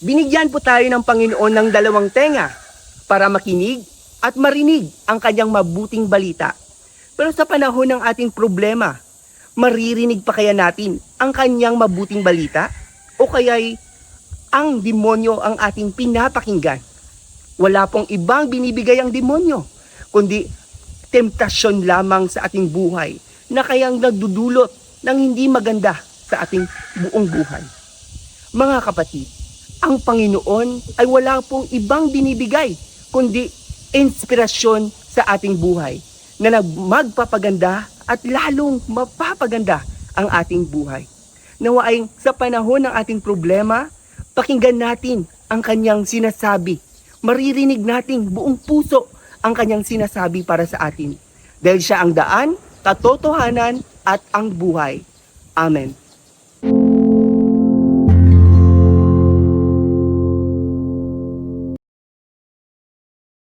Binigyan po tayo ng Panginoon ng dalawang tenga para makinig at marinig ang kanyang mabuting balita. Pero sa panahon ng ating problema, maririnig pa kaya natin ang kanyang mabuting balita? O kaya'y ang demonyo ang ating pinapakinggan? Wala pong ibang binibigay ang demonyo, kundi temptasyon lamang sa ating buhay na kayang nagdudulot ng hindi maganda sa ating buong buhay. Mga kapatid, ang Panginoon ay wala pong ibang binibigay kundi inspirasyon sa ating buhay na magpapaganda at lalong mapapaganda ang ating buhay. Nawaing sa panahon ng ating problema, pakinggan natin ang kanyang sinasabi. Maririnig nating buong puso ang kanyang sinasabi para sa atin. Dahil siya ang daan, katotohanan at ang buhay. Amen.